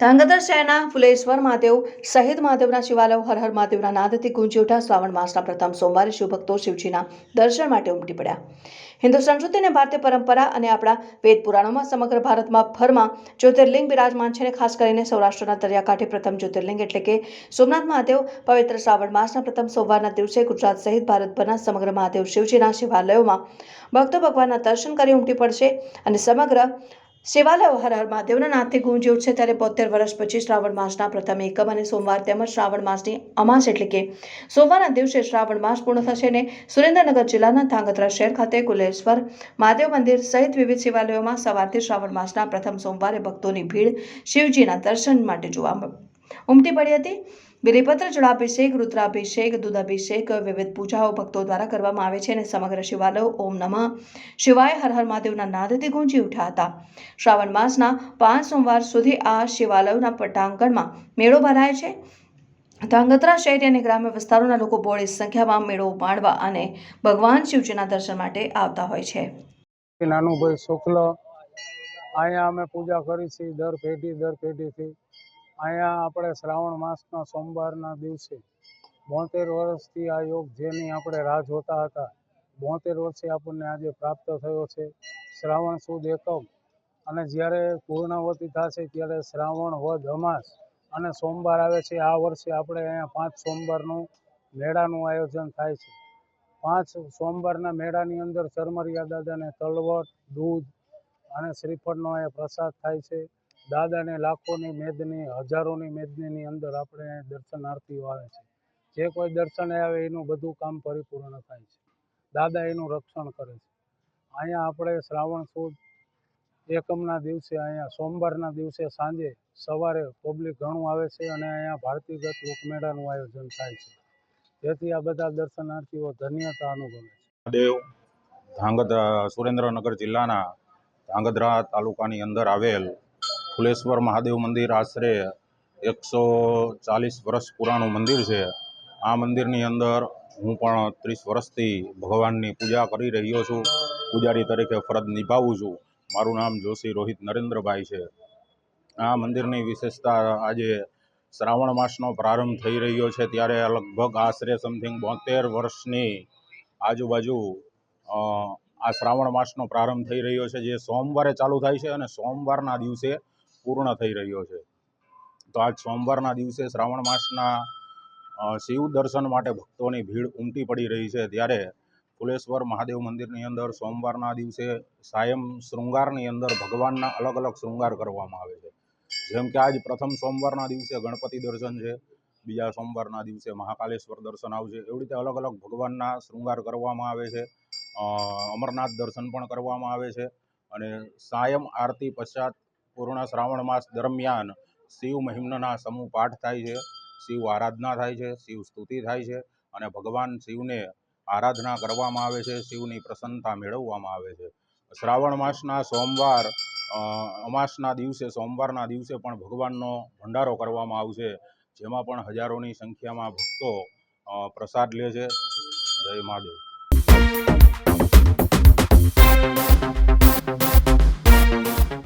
ધાંગધ્રા શહેરના ફુલેશ્વર મહાદેવ સહિત મહાદેવના શિવાલયો, હર મહાદેવના નાદથી ગુંજી ઉઠા શ્રાવણ માસના પ્રથમ સોમવારે શિવભક્તો શિવજીના દર્શન માટે ઉમટી પડ્યા. હિન્દુ સંસ્કૃતિ અને ભારતીય પરંપરા અને આપણા વેદ પુરાણોમાં સમગ્ર ભારતમાં ભરમાં જ્યોતિર્લિંગ બિરાજમાન છે અને ખાસ કરીને સૌરાષ્ટ્રના દરિયાકાંઠે પ્રથમ જ્યોતિર્લિંગ એટલે કે સોમનાથ મહાદેવ, પવિત્ર શ્રાવણ માસના પ્રથમ સોમવારના દિવસે ગુજરાત સહિત ભારતભરના સમગ્ર મહાદેવ શિવજીના શિવાલયોમાં ભક્તો ભગવાનના દર્શન કરી ઉમટી પડશે અને સમગ્ર શિવાલયો હરહર હર મહાદેવના નાથે ગુંજી ઉઠશે ત્યારે બોતેર વર્ષ પછી શ્રાવણ માસના પ્રથમ એકમ અને સોમવાર તેમજ શ્રાવણ માસની અમાસ એટલે કે સોમવારના દિવસે શ્રાવણ માસ પૂર્ણ થશે અને સુરેન્દ્રનગર જિલ્લાના ધાંગધ્રા શહેર ખાતે કુલેશ્વર મહાદેવ મંદિર સહિત વિવિધ શિવાલયોમાં સવારથી શ્રાવણ માસના પ્રથમ સોમવારે ભક્તોની ભીડ શિવજીના દર્શન માટે જોવા ઉમટી પડી હતી. બિલીપત્ર જળાભિષેક, રુદ્રાભિષેક, દૂધાભિષેક વિવિધ પૂજાઓ ભક્તો દ્વારા કરવામાં આવે છે અને સમગ્ર શિવાલય ઓમ નમઃ. શિવાય હર હર મહાદેવના નાદથી ગુંજી ઉઠ્યા હતા. શ્રાવણ માસના પાંચ સોમવાર સુધી આ શિવાલયોના પટાંગણમાં મેળો ભરાય છે. ધાંગધ્રા શહેરી અને ગ્રામ્ય વિસ્તારોના લોકો બોળી સંખ્યામાં મેળો માણવા અને ભગવાન શિવજીના દર્શન માટે આવતા હોય છે. નાનુભાઈ શુક્લ, અહીંયા અમે પૂજા કરી છીએ, દર પેઢી, દર પેઢીથી. અહીંયા આપણે શ્રાવણ માસના સોમવારના દિવસે બોતેર વર્ષથી આ યોગ જેની આપણે રાહ જોતા હતા, બોતેર વર્ષે આપણને આજે પ્રાપ્ત થયો છે. શ્રાવણ સુદ એકમ અને જ્યારે પૂર્ણાવતી થશે ત્યારે શ્રાવણ વદ અમાસ અને સોમવાર આવે છે. આ વર્ષે આપણે અહીંયા પાંચ સોમવારનું મેળાનું આયોજન થાય છે. પાંચ સોમવારના મેળાની અંદર ચરમરિયા દાદાને તલવટ, દૂધ અને શ્રીફળનો અહીંયા પ્રસાદ થાય છે. દાદાને લાખોની મેદની, હજારોની મેદનીની અંદર આપણે દર્શનાર્થીઓ આવે છે. જે કોઈ દર્શને આવે એનું બધું કામ પરિપૂર્ણ થાય છે. દાદા એનું રક્ષણ કરે છે. અહીંયા આપણે શ્રાવણ સુદ એકમના દિવસે, અહીંયા સોમવારના દિવસે સાંજે સવારે પબ્લિક ઘણું આવે છે અને અહીંયા ભારતીગત લોકમેળાનું આયોજન થાય છે. જેથી આ બધા દર્શનાર્થીઓ ધન્યતા અનુભવે છે. દેવ ધાંગધ્રા સુરેન્દ્રનગર જિલ્લાના ધાંગધ્રા તાલુકાની અંદર આવેલ ફુલેશ્વર મહાદેવ મંદિર આશરે એકસો ચાલીસ વર્ષ પુરાણું મંદિર છે. આ મંદિરની અંદર હું પણ ત્રીસ વર્ષથી ભગવાનની પૂજા કરી રહ્યો છું. પૂજારી તરીકે ફરજ નિભાવું છું. મારું નામ જોશી રોહિત નરેન્દ્રભાઈ છે. આ મંદિરની વિશેષતા આજે શ્રાવણ માસનો પ્રારંભ થઈ રહ્યો છે ત્યારે લગભગ આશરે સમથિંગ બોતેર વર્ષની આજુબાજુ આ શ્રાવણ માસનો પ્રારંભ થઈ રહ્યો છે જે સોમવારે ચાલુ થાય છે અને સોમવારના દિવસે પૂર્ણ થઈ રહ્યો છે. તો આજ સોમવારના દિવસે શ્રાવણ માસના શિવ દર્શન માટે ભક્તોની ભીડ ઉમટી પડી રહી છે. ત્યારે ફુલેશ્વર મહાદેવ મંદિરની અંદર સોમવારના દિવસે સાયમ શૃંગારની અંદર ભગવાનના અલગ અલગ શૃંગાર કરવામાં આવે છે. જેમ કે આજ પ્રથમ સોમવારના દિવસે ગણપતિ દર્શન છે, બીજા સોમવારના દિવસે મહાકાલેશ્વર દર્શન આવશે. એવી રીતે અલગ અલગ ભગવાનના શૃંગાર કરવામાં આવે છે. અમરનાથ દર્શન પણ કરવામાં આવે છે. અને સાયમ આરતી પશ્ચાત પૂર્ણ શ્રાવણ માસ દરમિયાન શિવ મહિમ્નના સમૂહ પાઠ થાય છે, શિવ આરાધના થાય છે, શિવ સ્તુતિ થાય છે અને ભગવાન શિવને આરાધના કરવામાં આવે છે, શિવની પ્રસન્નતા મેળવવામાં આવે છે. શ્રાવણ માસના સોમવાર અમાસના દિવસે, સોમવારના દિવસે પણ ભગવાનનો ભંડારો કરવામાં આવશે, જેમાં પણ હજારોની સંખ્યામાં ભક્તો પ્રસાદ લે છે. જય મહાદેવ.